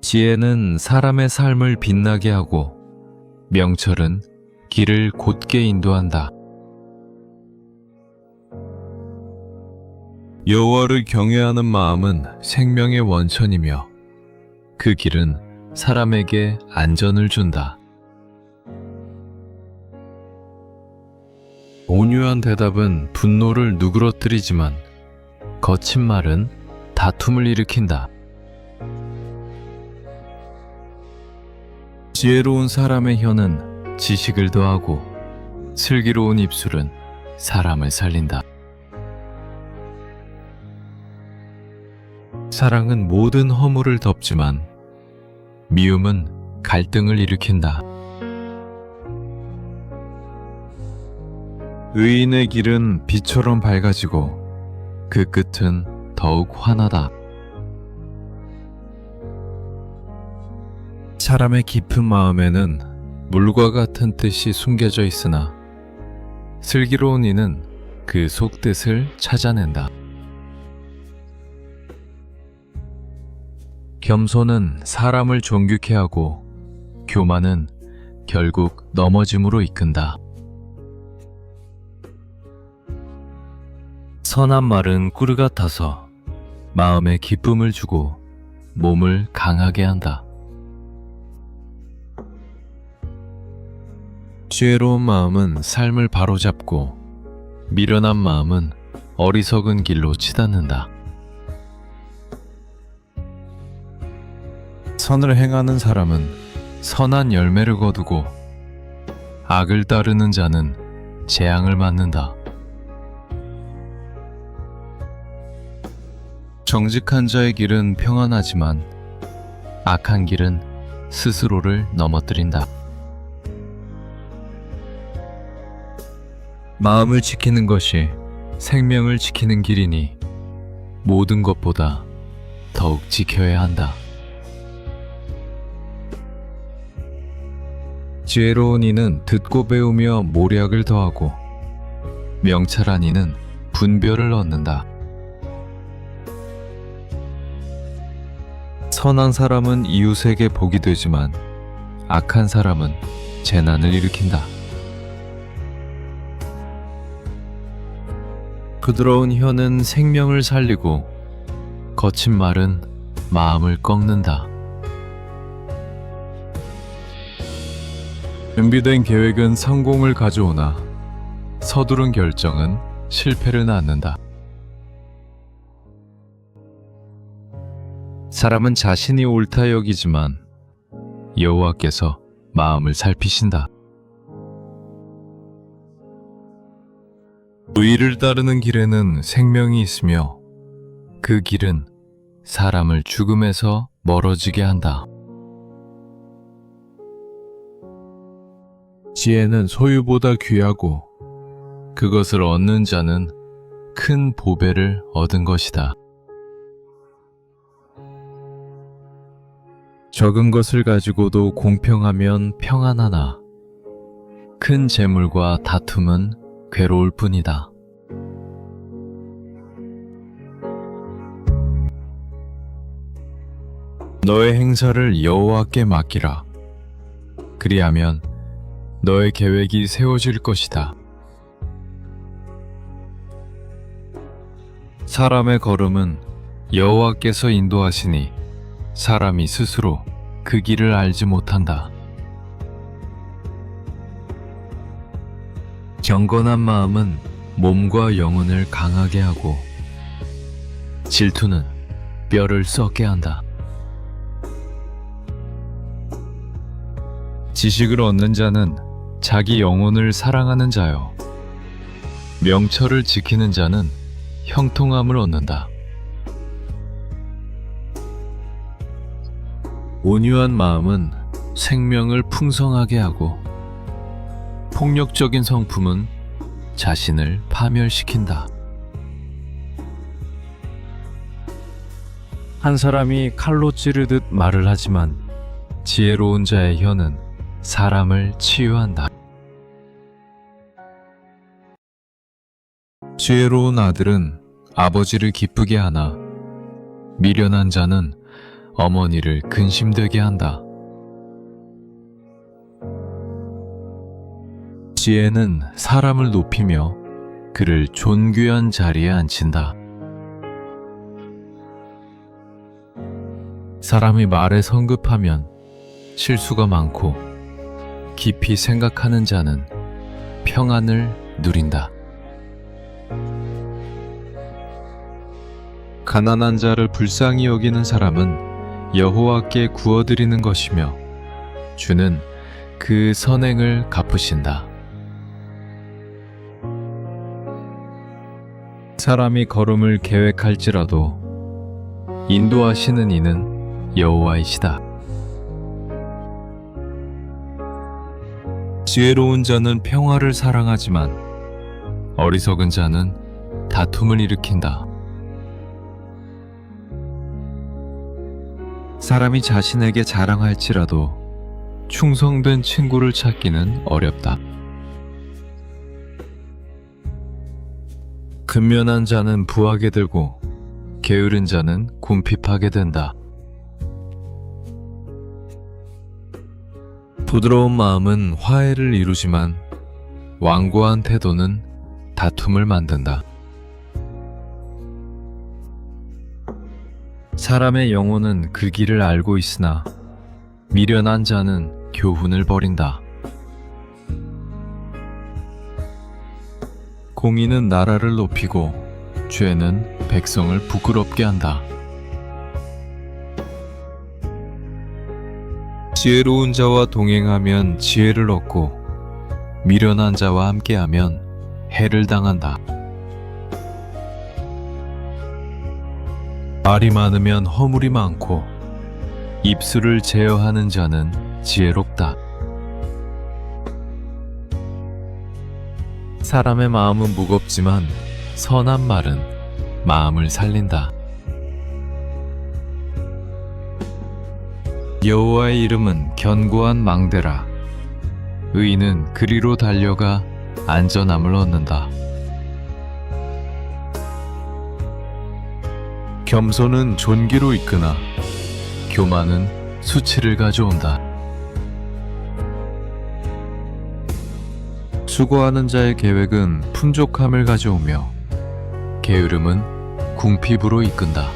지혜는 사람의 삶을 빛나게 하고 명철은 길을 곧게 인도한다. 여호와를 경외하는 마음은 생명의 원천이며 그 길은 사람에게 안전을 준다. 온유한 대답은 분노를 누그러뜨리지만 거친 말은 다툼을 일으킨다. 지혜로운 사람의 혀는 지식을 더하고 슬기로운 입술은 사람을 살린다. 사랑은 모든 허물을 덮지만 미움은 갈등을 일으킨다. 의인의 길은 빛처럼 밝아지고 그 끝은 더욱 환하다. 사람의 깊은 마음에는 물과 같은 뜻이 숨겨져 있으나 슬기로운 이는 그 속뜻을 찾아낸다. 겸손은 사람을 존귀케 하고 교만은 결국 넘어짐으로 이끈다. 선한 말은 꿀 같아서 마음에 기쁨을 주고 몸을 강하게 한다. 지혜로운 마음은 삶을 바로잡고 미련한 마음은 어리석은 길로 치닫는다. 선을 행하는 사람은 선한 열매를 거두고 악을 따르는 자는 재앙을 맞는다. 정직한 자의 길은 평안하지만 악한 길은 스스로를 넘어뜨린다. 마음을 지키는 것이 생명을 지키는 길이니 모든 것보다 더욱 지켜야 한다. 지혜로운 이는 듣고 배우며 모략을 더하고 명철한 이는 분별을 얻는다. 선한 사람은 이웃에게 복이 되지만 악한 사람은 재난을 일으킨다. 부드러운 혀는 생명을 살리고 거친 말은 마음을 꺾는다. 준비된 계획은 성공을 가져오나 서두른 결정은 실패를 낳는다. 사람은 자신이 옳다 여기지만 여호와께서 마음을 살피신다. 의를 따르는 길에는 생명이 있으며 그 길은 사람을 죽음에서 멀어지게 한다. 지혜는 소유보다 귀하고 그것을 얻는 자는 큰 보배를 얻은 것이다. 적은 것을 가지고도 공평하면 평안하나 큰 재물과 다툼은 괴로울 뿐이다. 너의 행사를 여호와께 맡기라. 그리하면 너의 계획이 세워질 것이다. 사람의 걸음은 여호와께서 인도하시니 사람이 스스로 그 길을 알지 못한다. 경건한 마음은 몸과 영혼을 강하게 하고 질투는 뼈를 썩게 한다. 지식을 얻는 자는 자기 영혼을 사랑하는 자요. 명철을 지키는 자는 형통함을 얻는다. 온유한 마음은 생명을 풍성하게 하고 폭력적인 성품은 자신을 파멸시킨다. 한 사람이 칼로 찌르듯 말을 하지만 지혜로운 자의 혀는 사람을 치유한다. 지혜로운 아들은 아버지를 기쁘게 하나 미련한 자는 어머니를 근심되게 한다. 지혜는 사람을 높이며 그를 존귀한 자리에 앉힌다. 사람이 말에 성급하면 실수가 많고 깊이 생각하는 자는 평안을 누린다. 가난한 자를 불쌍히 여기는 사람은 여호와께 구워드리는 것이며 주는 그 선행을 갚으신다. 사람이 걸음을 계획할지라도 인도하시는 이는 여호와이시다. 지혜로운 자는 평화를 사랑하지만 어리석은 자는 다툼을 일으킨다. 사람이 자신에게 자랑할지라도 충성된 친구를 찾기는 어렵다. 근면한 자는 부하게 들고 게으른 자는 궁핍하게 된다. 부드러운 마음은 화해를 이루지만 완고한 태도는 다툼을 만든다. 사람의 영혼은 그 길을 알고 있으나 미련한 자는 교훈을 버린다. 공의는 나라를 높이고 죄는 백성을 부끄럽게 한다. 지혜로운 자와 동행하면 지혜를 얻고 미련한 자와 함께하면 해를 당한다. 말이 많으면 허물이 많고 입술을 제어하는 자는 지혜롭다. 사람의 마음은 무겁지만 선한 말은 마음을 살린다. 여호와의 이름은 견고한 망대라. 의인은 그리로 달려가 안전함을 얻는다. 겸손은 존귀로 이끄나 교만은 수치를 가져온다. 수고하는 자의 계획은 풍족함을 가져오며 게으름은 궁핍으로 이끈다.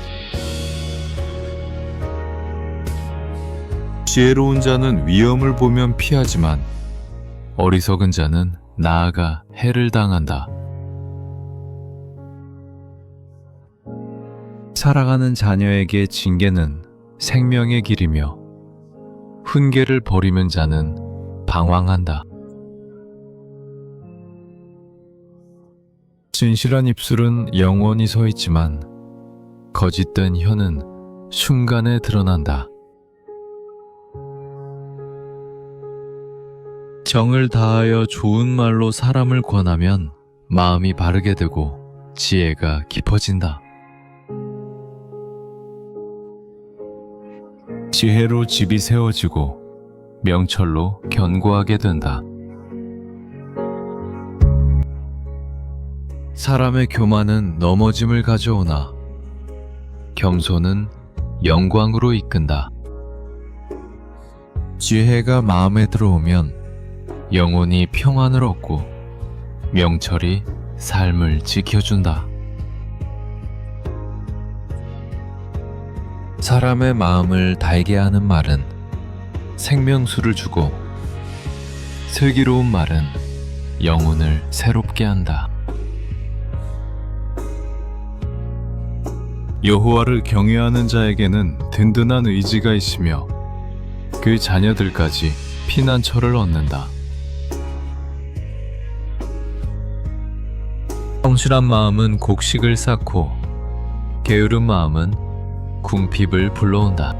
지혜로운 자는 위험을 보면 피하지만 어리석은 자는 나아가 해를 당한다. 살아가는 자녀에게 징계는 생명의 길이며 훈계를 버리는 자는 방황한다. 진실한 입술은 영원히 서 있지만 거짓된 혀는 순간에 드러난다. 정을 다하여 좋은 말로 사람을 권하면 마음이 바르게 되고 지혜가 깊어진다. 지혜로 집이 세워지고 명철로 견고하게 된다. 사람의 교만은 넘어짐을 가져오나 겸손은 영광으로 이끈다. 지혜가 마음에 들어오면 영혼이 평안을 얻고 명철이 삶을 지켜준다. 사람의 마음을 달게 하는 말은 생명수를 주고 슬기로운 말은 영혼을 새롭게 한다. 여호와를 경외하는 자에게는 든든한 의지가 있으며 그 자녀들까지 피난처를 얻는다. 성실한 마음은 곡식을 쌓고 게으른 마음은 궁핍을 불러온다.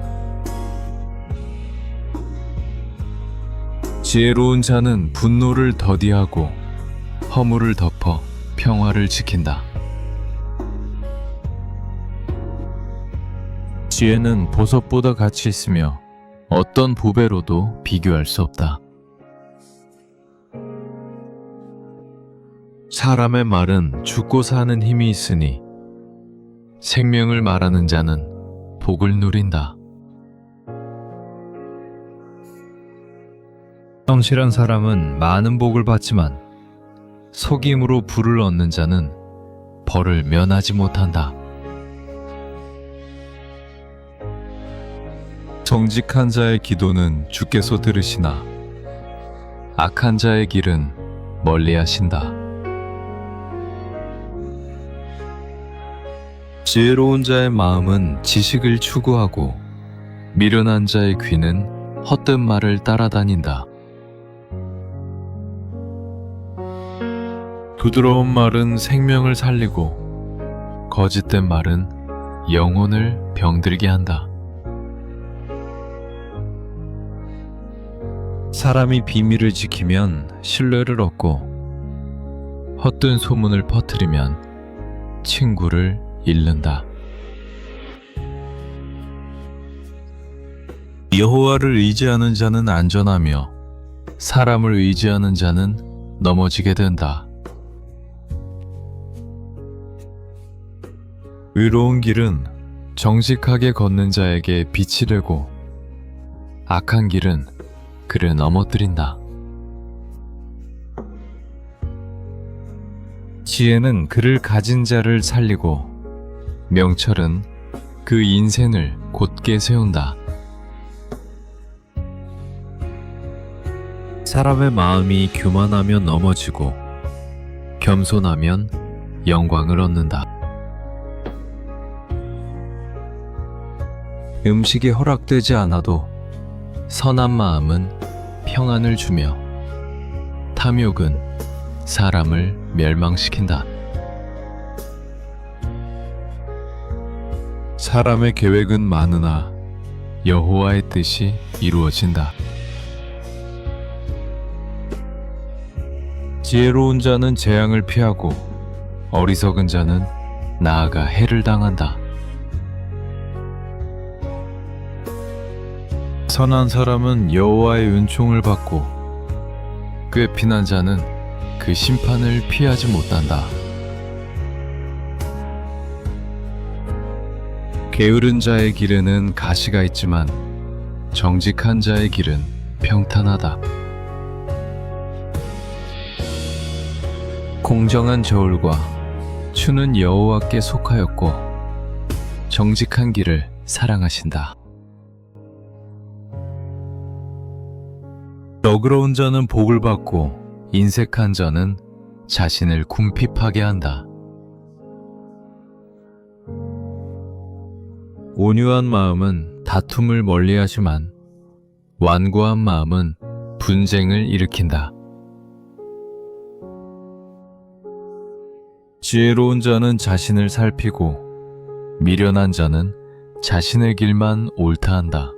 지혜로운 자는 분노를 더디하고 허물을 덮어 평화를 지킨다. 지혜는 보석보다 가치 있으며 어떤 보배로도 비교할 수 없다. 사람의 말은 죽고 사는 힘이 있으니 생명을 말하는 자는 복을 누린다. 성실한 사람은 많은 복을 받지만 속임으로 불을 얻는 자는 벌을 면하지 못한다. 정직한 자의 기도는 주께서 들으시나 악한 자의 길은 멀리 하신다. 지혜로운 자의 마음은 지식을 추구하고 미련한 자의 귀는 헛된 말을 따라다닌다. 부드러운 말은 생명을 살리고 거짓된 말은 영혼을 병들게 한다. 사람이 비밀을 지키면 신뢰를 얻고 헛된 소문을 퍼뜨리면 친구를 잃는다. 여호와를 의지하는 자는 안전하며 사람을 의지하는 자는 넘어지게 된다. 의로운 길은 정직하게 걷는 자에게 빛이 되고 악한 길은 그를 넘어뜨린다. 지혜는 그를 가진 자를 살리고 명철은 그 인생을 곧게 세운다. 사람의 마음이 교만하면 넘어지고 겸손하면 영광을 얻는다. 음식이 허락되지 않아도 선한 마음은 평안을 주며 탐욕은 사람을 멸망시킨다. 사람의 계획은 많으나 여호와의 뜻이 이루어진다. 지혜로운 자는 재앙을 피하고 어리석은 자는 나아가 해를 당한다. 선한 사람은 여호와의 은총을 받고 꾀피난 자는 그 심판을 피하지 못한다. 게으른 자의 길에는 가시가 있지만 정직한 자의 길은 평탄하다. 공정한 저울과 추는 여호와께 속하였고 정직한 길을 사랑하신다. 너그러운 자는 복을 받고 인색한 자는 자신을 궁핍하게 한다. 온유한 마음은 다툼을 멀리하지만 완고한 마음은 분쟁을 일으킨다. 지혜로운 자는 자신을 살피고 미련한 자는 자신의 길만 옳다 한다.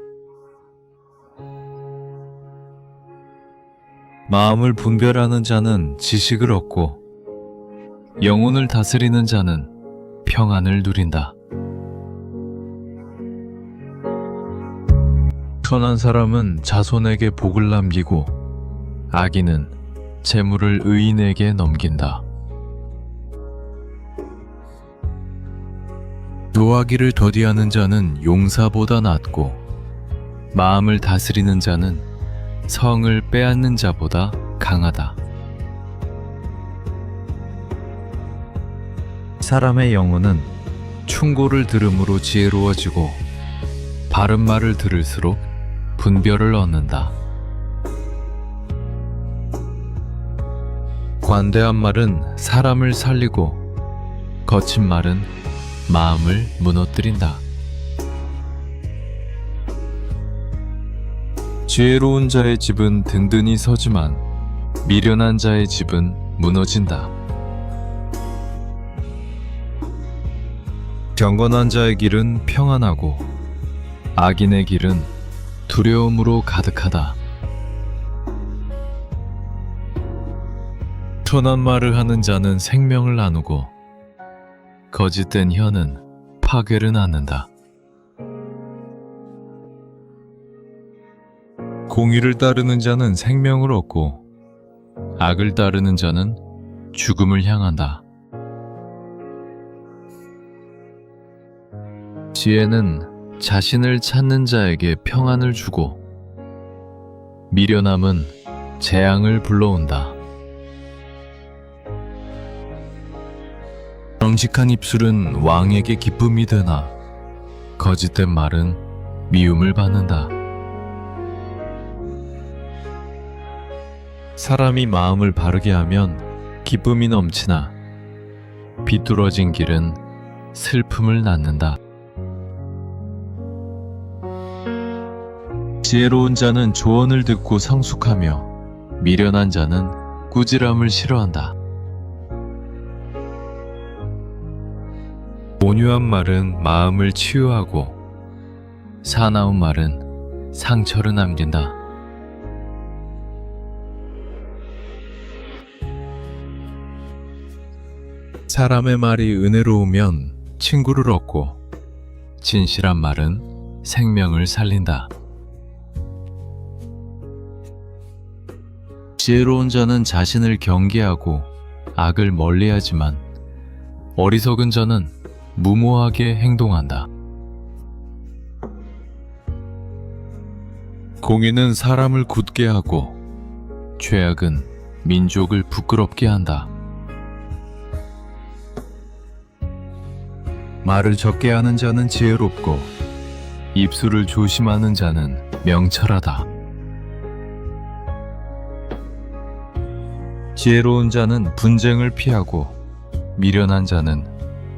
마음을 분별하는 자는 지식을 얻고 영혼을 다스리는 자는 평안을 누린다. 선한 사람은 자손에게 복을 남기고 악인은 재물을 의인에게 넘긴다. 노하기를 더디하는 자는 용사보다 낫고 마음을 다스리는 자는 성을 빼앗는 자보다 강하다. 사람의 영혼은 충고를 들음으로 지혜로워지고 바른 말을 들을수록 분별을 얻는다. 관대한 말은 사람을 살리고 거친 말은 마음을 무너뜨린다. 지혜로운 자의 집은 든든히 서지만 미련한 자의 집은 무너진다. 경건한 자의 길은 평안하고 악인의 길은 두려움으로 가득하다. 선한 말을 하는 자는 생명을 나누고 거짓된 혀는 파괴를 낳는다. 공의를 따르는 자는 생명을 얻고 악을 따르는 자는 죽음을 향한다. 지혜는 자신을 찾는 자에게 평안을 주고 미련함은 재앙을 불러온다. 정직한 입술은 왕에게 기쁨이 되나 거짓된 말은 미움을 받는다. 사람이 마음을 바르게 하면 기쁨이 넘치나 비뚤어진 길은 슬픔을 낳는다. 지혜로운 자는 조언을 듣고 성숙하며 미련한 자는 꾸지람을 싫어한다. 온유한 말은 마음을 치유하고 사나운 말은 상처를 남긴다. 사람의 말이 은혜로우면 친구를 얻고 진실한 말은 생명을 살린다. 지혜로운 자는 자신을 경계하고 악을 멀리하지만 어리석은 자는 무모하게 행동한다. 공의는 사람을 굳게 하고 죄악은 민족을 부끄럽게 한다. 말을 적게 하는 자는 지혜롭고 입술을 조심하는 자는 명철하다. 지혜로운 자는 분쟁을 피하고 미련한 자는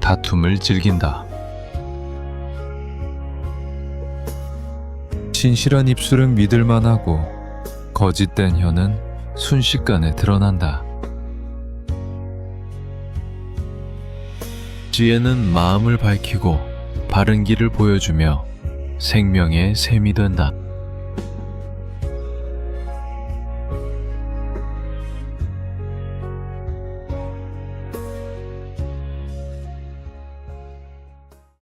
다툼을 즐긴다. 진실한 입술은 믿을만하고 거짓된 혀는 순식간에 드러난다. 지혜는 마음을 밝히고 바른 길을 보여주며 생명의 샘이 된다.